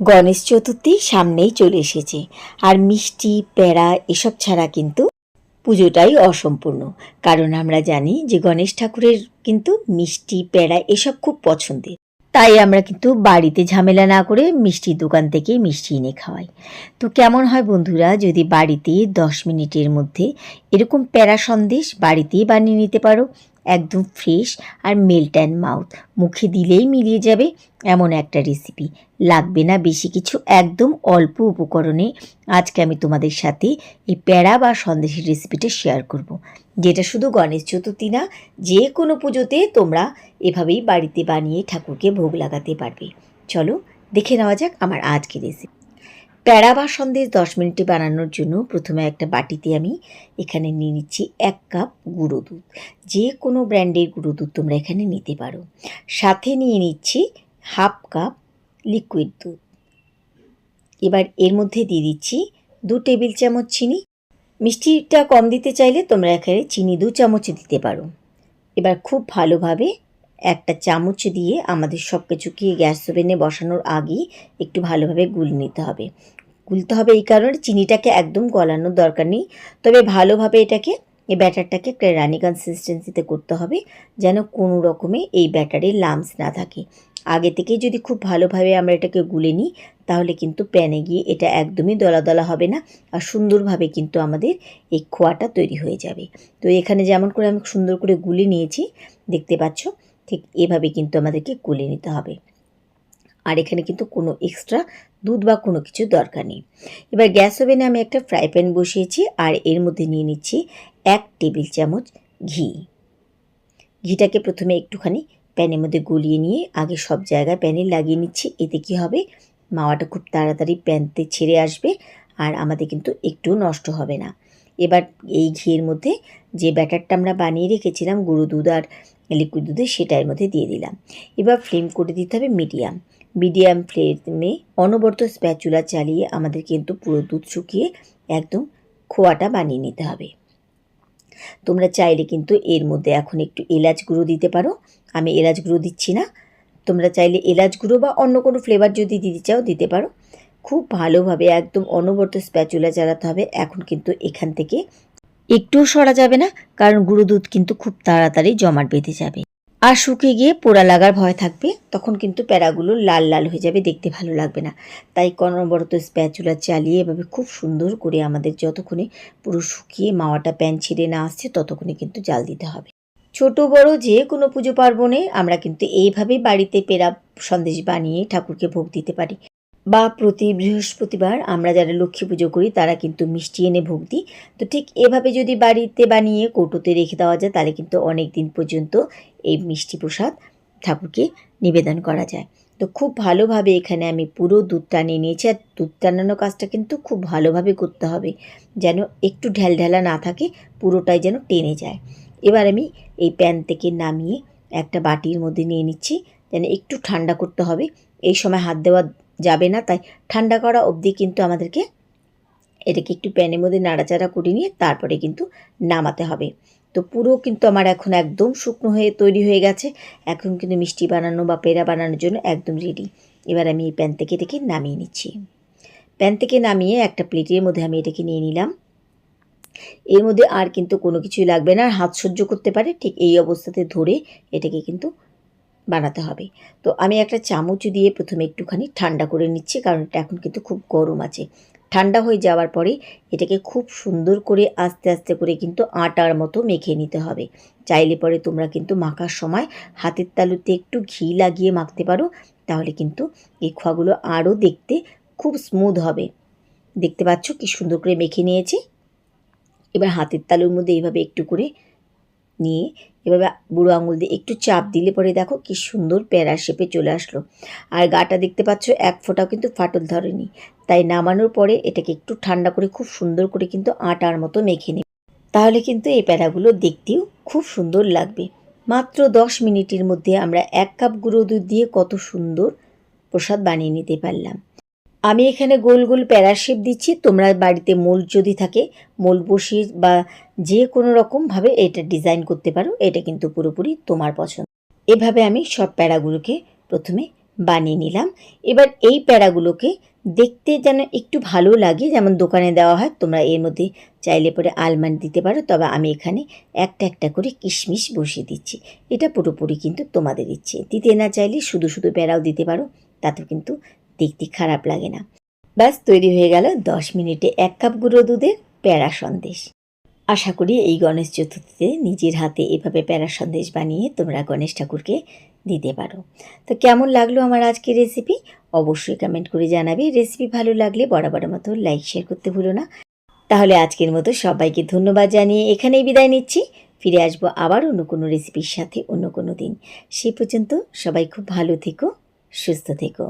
গণেশ চতুর্থী সামনেই চলে এসেছে। আর মিষ্টি প্যাড়া এসব ছাড়া কিন্তু পুজোটাই অসম্পূর্ণ। কারণ আমরা জানি যে গণেশ ঠাকুরের কিন্তু মিষ্টি প্যাড়া এসব খুব পছন্দের। তাই আমরা কিন্তু বাড়িতে ঝামেলা না করে মিষ্টির দোকান থেকে মিষ্টি এনে খাওয়াই। তো কেমন হয় বন্ধুরা, যদি বাড়িতে দশ মিনিটের মধ্যে এরকম প্যারা সন্দেশ বাড়িতেই বানিয়ে নিতে পারো একদম ফ্রেশ আর মেল্ট অ্যান্ড মাউথ মুখে দিলেই মিলিয়ে যাবে এমন একটা রেসিপি লাগবে না বেশি কিছু একদম অল্প উপকরণে। আজকে আমি তোমাদের সাথে এই প্যাড়া বা সন্দেশের রেসিপিটা শেয়ার করব। যেটা শুধু গণেশ চতুর্থী না, যে কোনো পুজোতে তোমরা এভাবেই বাড়িতে বানিয়ে ঠাকুরকে ভোগ লাগাতে পারবে। চলো দেখে নেওয়া যাক আমার আজকের রেসিপি প্যাড়া বা সন্দেশ দশ মিনিটে বানানোর জন্য প্রথমে একটা বাটিতে আমি এখানে নিয়ে নিচ্ছি এক কাপ গুঁড়ো দুধ। যে কোনো ব্র্যান্ডের গুঁড়ো দুধ তোমরা এখানে নিতে পারো। সাথে নিয়ে নিচ্ছি হাফ কাপ লিকুইড দুধ। এবার এর মধ্যে দিয়ে দিচ্ছি দু টেবিল চামচ চিনি। মিষ্টিটা কম দিতে চাইলে তোমরা এখানে চিনি দু চামচ দিতে পারো। এবার খুব ভালোভাবে একটা চামচ দিয়ে আমাদের সব কিছুকে গ্যাস ওভেনে বসানোর আগেই একটু ভালোভাবে গুলে নিতে হবে। গুলতে হবে এই কারণে চিনিটাকে একদম গলানোর দরকার নেই। তবে ভালোভাবে এটাকে, এই ব্যাটারটাকে একটা রানি কনসিস্টেন্সিতে করতে হবে, যেন কোনো রকমে এই ব্যাটারে লামস না থাকে। আগে থেকে যদি খুব ভালোভাবে আমরা এটাকে গুলে নিই, তাহলে কিন্তু প্যানে গিয়ে এটা একদমই দলা দলা হবে না, আর সুন্দরভাবে কিন্তু আমাদের এই খোয়াটা তৈরি হয়ে যাবে। তো এখানে যেমন করে আমি সুন্দর করে গুলে নিয়েছি, দেখতে পাচ্ছ? ঠিক এভাবে কিন্তু আমাদেরকে গুলে নিতে হবে। আর এখানে কিন্তু কোনো এক্সট্রা দুধ বা কোনো কিছু দরকার নেই। এবার গ্যাস ওভেনে আমি একটা ফ্রাই প্যান বসিয়েছি আর এর মধ্যে নিয়ে নিচ্ছি এক টেবিল চামচ ঘি। ঘিটাকে প্রথমে একটুখানি প্যানের মধ্যে গলিয়ে নিয়ে আগে সব জায়গায় প্যানে লাগিয়ে নিচ্ছি, এতে কি হবে? মাওয়াটা খুব তাড়াতাড়ি প্যানতে ছেড়ে আসবে আর আমাদের কিন্তু একটু নষ্ট হবে না। এবার এই ঘিয়ের মধ্যে যে ব্যাটারটা আমরা বানিয়ে রেখেছিলাম, গুঁড়ো দুধ আর লিকুইড দুধে সেটার মধ্যে দিয়ে দিলাম। এবার ফ্লেম করে দিতে হবে মিডিয়াম মিডিয়াম ফ্লেমে অনবরত স্প্যাচুলা চালিয়ে আমাদের কিন্তু পুরো দুধ শুকিয়ে একদম খোয়াটা বানিয়ে নিতে হবে। তোমরা চাইলে কিন্তু এর মধ্যে এখন একটু এলাচ গুঁড়ো দিতে পারো। আমি এলাচ গুঁড়ো দিচ্ছি না। তোমরা চাইলে এলাচ গুঁড়ো বা অন্য কোনো ফ্লেভার যদি দিতে চাও দিতে পারো। খুব ভালোভাবে একদম অনবরত স্প্যাচুলা চালাতে হবে। এখন কিন্তু এখান থেকে একটুও সরা যাবে না, কারণ গুঁড়ো দুধ কিন্তু খুব তাড়াতাড়ি জমাট বেঁধে যাবে। আর শুকিয়ে গিয়ে পোড়া লাগার ভয় থাকবে, তখন কিন্তু প্যারাগুলো লাল লাল হয়ে যাবে, দেখতে ভালো লাগবে না। তাই অনবরত স্প্যাচুলা চালিয়ে এভাবে খুব সুন্দর করে আমাদের যতক্ষণে পুরো শুকিয়ে মাওয়াটা প্যান ছিঁড়ে না আসছে, ততক্ষণে কিন্তু জাল দিতে হবে। ছোট বড় যে কোনো পুজো পার্বণে আমরা কিন্তু এইভাবেই বাড়িতে পেরা সন্দেশ বানিয়ে ঠাকুরকে ভোগ দিতে পারি। বা প্রতি বৃহস্পতিবার আমরা যারা লক্ষ্মী পুজো করি, তারা কিন্তু মিষ্টি এনে ভোগ দিই। তো ঠিক এভাবে যদি বাড়িতে বানিয়ে কৌটোতে রেখে দেওয়া যায়, তাহলে কিন্তু অনেক দিন পর্যন্ত এই মিষ্টি প্রসাদ ঠাকুরকে নিবেদন করা যায়। তো খুব ভালোভাবে এখানে আমি পুরো দুধ টানিয়ে নিয়েছি, আর দুধ টানানোর কাজটা কিন্তু খুব ভালোভাবে করতে হবে, যেন একটু ঢ্যালঢ্যালা না থাকে, পুরোটাই যেন টেনে যায়। এবার আমি এই প্যান থেকে নামিয়ে একটা বাটির মধ্যে নিয়ে নিচ্ছি, যেন একটু ঠান্ডা করতে হবে। এই সময় হাত দেওয়া যাবে না, তাই ঠান্ডা করা অবধি কিন্তু আমাদেরকে এটাকে একটু প্যানের মধ্যে নাড়াচাড়া করে নিয়ে তারপরে কিন্তু নামাতে হবে। তো পুরো কিন্তু আমার এখন একদম শুকনো হয়ে তৈরি হয়ে গেছে। এখন কিন্তু মিষ্টি বানানো বা পেড়া বানানোর জন্য একদম রেডি এবার আমি এই প্যান থেকে এটাকে নামিয়ে নিচ্ছি। প্যান থেকে নামিয়ে একটা প্লেটের মধ্যে আমি এটাকে নিয়ে নিলাম। এর মধ্যে আর কিন্তু কোনো কিছুই লাগবে না, আর হাত সহ্য করতে পারে, ঠিক এই অবস্থাতে ধরে এটাকে কিন্তু বানাতে হবে। তো আমি একটা চামচ দিয়ে প্রথমে একটুখানি ঠান্ডা করে নিচ্ছি, কারণ এটা এখন কিন্তু খুব গরম আছে। ঠান্ডা হয়ে যাওয়ার পরে এটাকে খুব সুন্দর করে আস্তে আস্তে করে কিন্তু আটার মতো মেখে নিতে হবে। চাইলে পরে তোমরা কিন্তু মাখার সময় হাতের তালুতে একটু ঘি লাগিয়ে মাখতে পারো, তাহলে কিন্তু এই খোয়াগুলো আরও দেখতে খুব স্মুথ হবে। দেখতে পাচ্ছ কি সুন্দর করে মেখে নিয়েছি? এবার হাতের তালুর মধ্যে এইভাবে একটু করে নিয়ে এভাবে বুড়ো আঙুল দিয়ে একটু চাপ দিলে পরে দেখো কি সুন্দর প্যারা শেপে চলে আসলো। আর গাটা দেখতে পাচ্ছ, এক ফোঁটাও কিন্তু ফাটল ধরেনি। তাই নামানোর পরে এটাকে একটু ঠান্ডা করে খুব সুন্দর করে কিন্তু আটার মতো মেখে নেবে। তাহলে কিন্তু এই প্যারাগুলো দেখতেও খুব সুন্দর লাগবে। মাত্র দশ মিনিটের মধ্যে আমরা এক কাপ গুঁড়ো দুধ দিয়ে কত সুন্দর প্রসাদ বানিয়ে নিতে পারলাম। আমি এখানে গোল গোল প্যারা শেপ দিচ্ছি, তোমরা বাড়িতে মোল যদি থাকে, মোল বসিয়ে বা যে কোনো রকমভাবে এটা ডিজাইন করতে পারো, এটা কিন্তু পুরোপুরি তোমার পছন্দ। এভাবে আমি সব প্যারাগুলোকে প্রথমে বানিয়ে নিলাম। এবার এই প্যারাগুলোকে দেখতে যেন একটু ভালো লাগে, যেমন দোকানে দেওয়া হয়, তোমরা এর মধ্যে চাইলে পরে আলমন্ড দিতে পারো, তবে আমি এখানে একটা একটা করে কিশমিশ বসিয়ে দিচ্ছি। এটা পুরোপুরি কিন্তু তোমাদের ইচ্ছে। দিতে না চাইলে শুধু শুধু প্যারাও দিতে পারো, তাতেও কিন্তু দেখতে খারাপ লাগে না। ব্যাস, তৈরি হয়ে গেল দশ মিনিটে এক কাপ গুঁড়ো দুধের প্যারা সন্দেশ। আশা করি এই গণেশ চতুর্থীতে নিজের হাতে এভাবে প্যারা সন্দেশ বানিয়ে তোমরা গণেশ ঠাকুরকে দিতে পারো। তো কেমন লাগল আমার আজকের রেসিপি অবশ্যই কমেন্ট করে জানাবে। রেসিপি ভালো লাগলে বরাবর মতো লাইক শেয়ার করতে ভুলো না। তাহলে আজকের মতো সবাইকে ধন্যবাদ জানিয়ে এখানেই বিদায় নিচ্ছি। ফিরে আসব আবার অন্য কোনো রেসিপির সাথে অন্য কোনো দিন। সেই পর্যন্ত সবাই খুব ভালো থেকো, সুস্থ থেকো।